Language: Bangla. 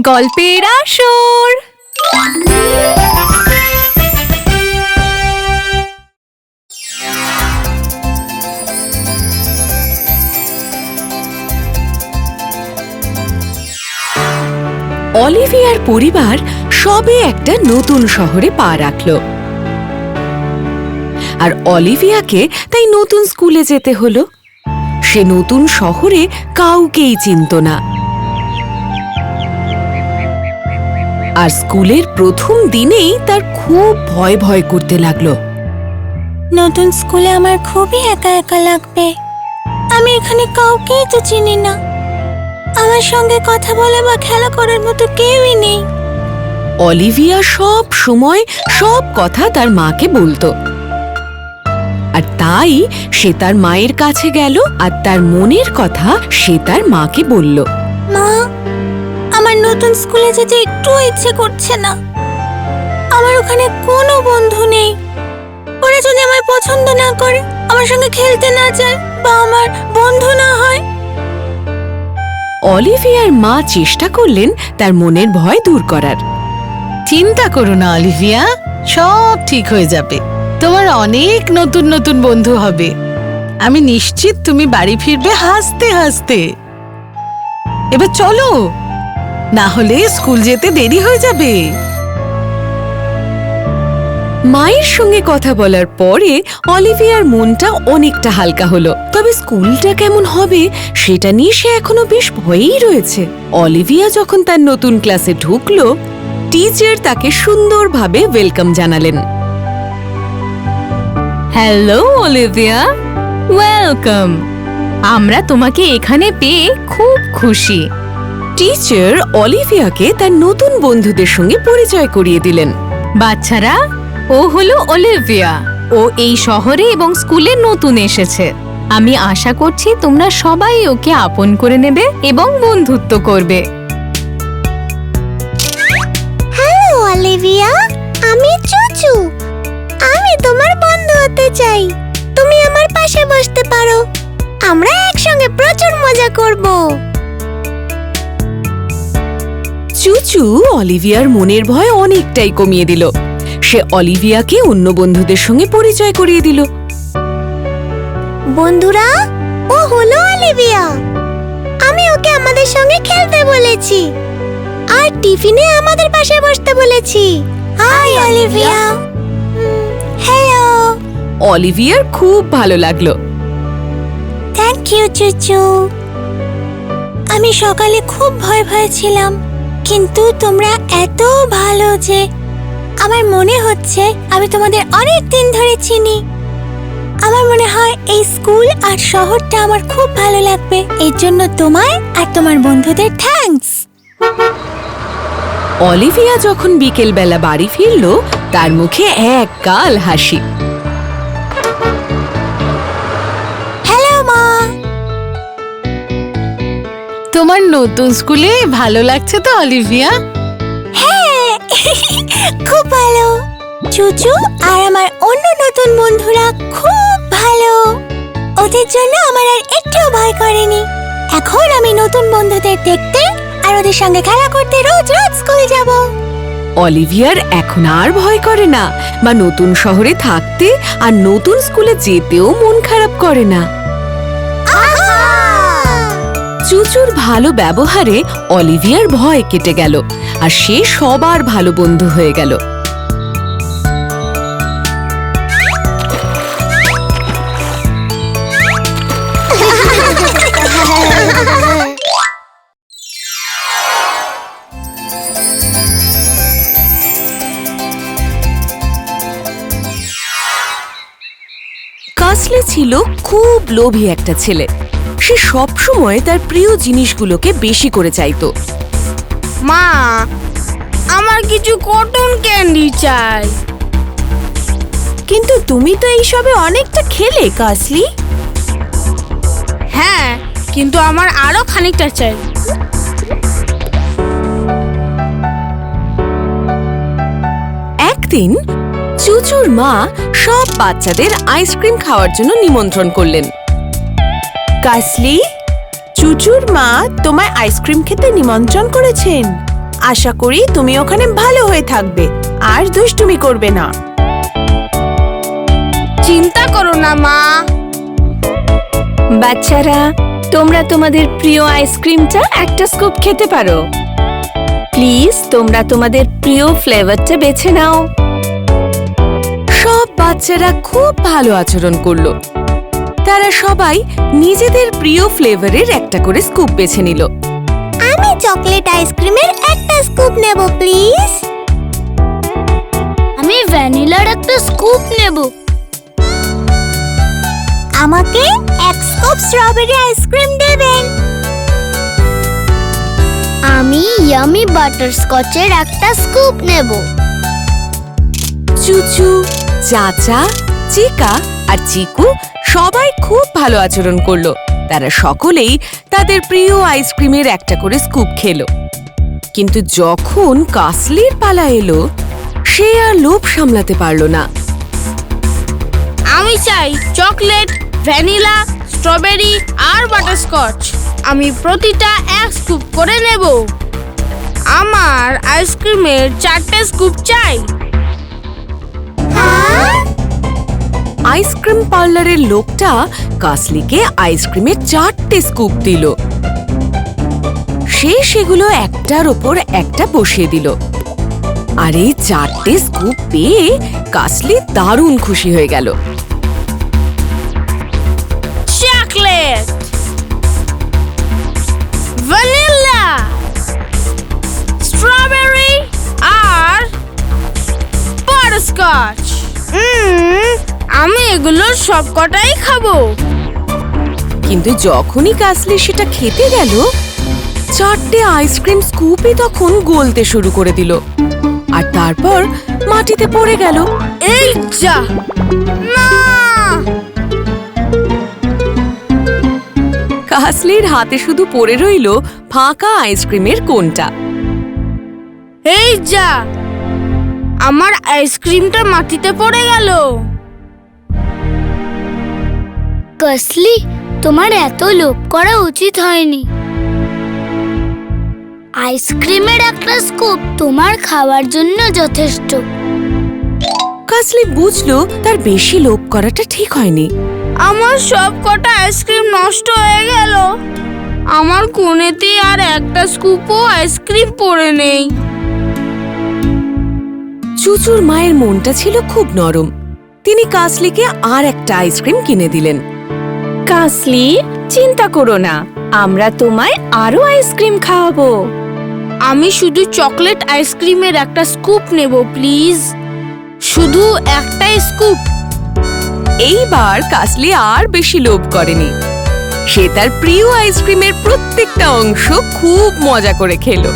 গল্পের আসর। অলিভিয়ার পরিবার সবে একটা নতুন শহরে পা রাখল। আর অলিভিয়াকে তাই নতুন স্কুলে যেতে হলো। সে নতুন শহরে কাউকেই চিনত না। আর স্কুলের প্রথম দিনেই তার খুব ভয় ভয় করতে লাগল। নতুন স্কুলে আমার খুবই একা একা লাগবে। আমি এখানে কাউকেই তো চিনি না। আমার সঙ্গে কথা বলা বা খেলা করার মতো কেউই নেই। অলিভিয়া সব সময় সব কথা তার মাকে বলতো। আর তাই সে তার মায়ের কাছে গেল আর তার মনের কথা সে তার মাকে বলল। মা আমার নতুন স্কুলে যেতে একটুও ইচ্ছে করছে না। আমার ওখানে কোনো বন্ধু নেই। ওরা যদি আমায় পছন্দ না করে আমার সঙ্গে খেলতে না চায় বা আমার বন্ধু না হয়। অলিভিয়ার মা চেষ্টা করলেন তার মনের ভয় দূর করার। চিন্তা করো না অলিভিয়া সব ঠিক হয়ে যাবে। তোমার অনেক নতুন নতুন বন্ধু হবে। আমি নিশ্চিত তুমি বাড়ি ফিরবে হাসতে হাসতে। এবার চলো, না হলে স্কুল যেতে দেরি হয়ে যাবে। মায়ের সঙ্গে কথা বলার পরে অলিভিয়ার মনটা অনেকটা হালকা হলো। তবে স্কুলটা কেমন হবে সেটা নিয়ে সে এখনও বেশ ভয়েই রয়েছে। অলিভিয়া যখন তার নতুন ক্লাসে ঢুকলো, টিচার তাকে সুন্দরভাবে ওয়েলকাম জানালেন। হ্যালো অলিভিয়া ওয়েলকাম আমরা তোমাকে এখানে পেয়ে খুব খুশি। টিচার অলিভিয়াকে তার নতুন বন্ধুদের সঙ্গে পরিচয় করিয়ে দিলেন। বাচ্চারা, ও হলো অলিভিয়া ও এই শহরে এবং স্কুলে নতুন এসেছে। আমি আশা করছি তোমরা সবাই ওকে আপন করে নেবে এবং বন্ধুত্ব করবে। হ্যালো অলিভিয়া আমি চুচু। আমি তোমার হতে চাই। তুমি আমার পাশে বসতে পারো। আমরা একসঙ্গে প্রচুর মজা করব। চুচু অলিভিয়ার মনের ভয় অনেকটাই কমিয়ে দিল। সে অলিভিয়াকে অন্য বন্ধুদের সঙ্গে পরিচয় করিয়ে দিল। বন্ধুরা ও হলো অলিভিয়া। আমি ওকে আমাদের সঙ্গে খেলতে বলেছি। আর টিফিনে আমাদের পাশে বসতে বলেছি। High Olivia. হ্যালো অলিভিয়ার খুব ভালো লাগল। থ্যাংক ইউ চুচু আমি সকালে খুব ভয় ভয় ছিলাম কিন্তু তোমরা এত ভালো যে আমার মনে হচ্ছে আমি তোমাদের অনেক দিন ধরে চিনি। আমার মনে হয় এই স্কুল আর শহরটা আমার খুব ভালো লাগবে। এর জন্য তোমায় আর তোমার বন্ধুদের থ্যাঙ্কস অলিভিয়া যখন বিকেলবেলা বাড়ি ফিরল তার মুখে এক কাল হাসি। তোমার নতুন স্কুলে ভালো লাগছে তো অলিভিয়া? হ্যাঁ খুব ভালো। চুচু আর আমার অন্য নতুন বন্ধুরা খুব ভালো। ওদের জন্য আমার আর একটুও ভয় করেনি। এখন আমি নতুন বন্ধুদের দেখতে আর ওদের সঙ্গে খেলা করতে রোজ রোজ স্কুল যাব। অলিভিয়ার এখন আর ভয় করে না বা নতুন শহরে থাকতে আর নতুন স্কুলে যেতেও মন খারাপ করে না। চুচুর ভালো ব্যবহারে অলিভিয়ার ভয় কেটে গেল, আর সে সবার ভালো বন্ধু হয়ে গেল। কাসলে ছিল খুব লোভী একটা ছেলে। সে সবসময় তার প্রিয় জিনিসগুলোকে বেশি করে চাইতো। মা আমার কিছু কটন ক্যান্ডি চাই। কিন্তু তুমি তো এইসবে অনেকটা খেলে কাসলি। হ্যাঁ কিন্তু আমার আরও খানিকটা চাই। একদিন চুচুর মা সব বাচ্চাদের আইসক্রিম খাওয়ার জন্য নিমন্ত্রণ করলেন। কাসলি চুচুর মা তোমায় আইসক্রিম খেতে নিমন্ত্রণ করেছেন। আশা করি তুমি ওখানে ভালো হয়ে থাকবে আর দুষ্টুমি করবে না। চিন্তা করো না মা। বাচ্চারা তোমরা তোমাদের প্রিয় আইসক্রিমটা একটা স্কুপ খেতে পারো। প্লিজ তোমরা তোমাদের প্রিয় ফ্লেভারটা বেছে নাও। সব বাচ্চারা খুব ভালো আচরণ করল। তারা সবাই নিজেদের প্রিয় ফ্লেভারের একটা করে স্কুপ বেছে নিল। আমি চকলেট আইসক্রিমের একটা স্কুপ নেব প্লিজ আমি ভ্যানিলার একটা স্কুপ নেব। আমাকে এক স্কুপ স্ট্রবেরি আইসক্রিম দেবেন। আমি ইয়ামি বাটার স্কচের একটা স্কুপ নেব। চুচু চাচা চিকা আর চিকু সবাই খুব ভালো আচরণ করল। তারা সকলেই তাদের প্রিয় আইসক্রিমের একটা করে স্কুপ খেলো। কিন্তু যখন কাসলির পালা এলো সে আর লোভ সামলাতে পারল না। আমি চাই চকলেট ভ্যানিলা স্ট্রবেরি আর বাটারস্কচ। আমি প্রতিটা এক স্কুপ করে নেব। আমার আইসক্রিমের চারটে স্কুপ চাই। আইসক্রিম পার্লারের লোকটা কাসলিকে আইসক্রিমের চারটে স্কুপ দিল। সে সেগুলো একটার ওপর একটা বসিয়ে দিল। আর এই চারটে স্কুপ পেয়ে কাসলি দারুণ খুশি হয়ে গেল। আমি এগুলোর সবকটাই খাব। কিন্তু যখনই কাসলি সেটা খেতে গেল চারটে আইসক্রিম স্কুপই তখন গলতে শুরু করে দিল। আর তারপর মাটিতে পড়ে গেল। এই যা! না! কাসলির হাতে শুধু পড়ে রইল ফাঁকা আইসক্রিমের কোনটা। এই যা! আমার আইসক্রিমটা মাটিতে পড়ে গেল। কাসলি তোমার এত লোভ করা উচিত হয়নি। আইসক্রিমের একটা স্কুপ তোমার খাওয়ার জন্য যথেষ্ট। কাসলি বুঝলো তার বেশি লোভ করাটা ঠিক হয়নি। আমার সব কটা আইসক্রিম নষ্ট হয়ে গেল। আমার কোণেতে আর একটা স্কুপও আইসক্রিম পড়ে নেই। চুচুর মায়ের মনটা ছিল খুব নরম। তিনি কাসলিকে আর একটা আইসক্রিম কিনে দিলেন। কাসলি চিন্তা করো না আমরা তোমায় আরও আইসক্রিম খাওয়াবো। আমি শুধু চকলেট আইসক্রিমের একটা স্কুপ নেব প্লিজ। শুধু একটাই স্কুপ। এইবার কাসলি আর বেশি লোভ করেনি। সে তার প্রিয় আইসক্রিমের প্রত্যেকটা অংশ খুব মজা করে খেলো।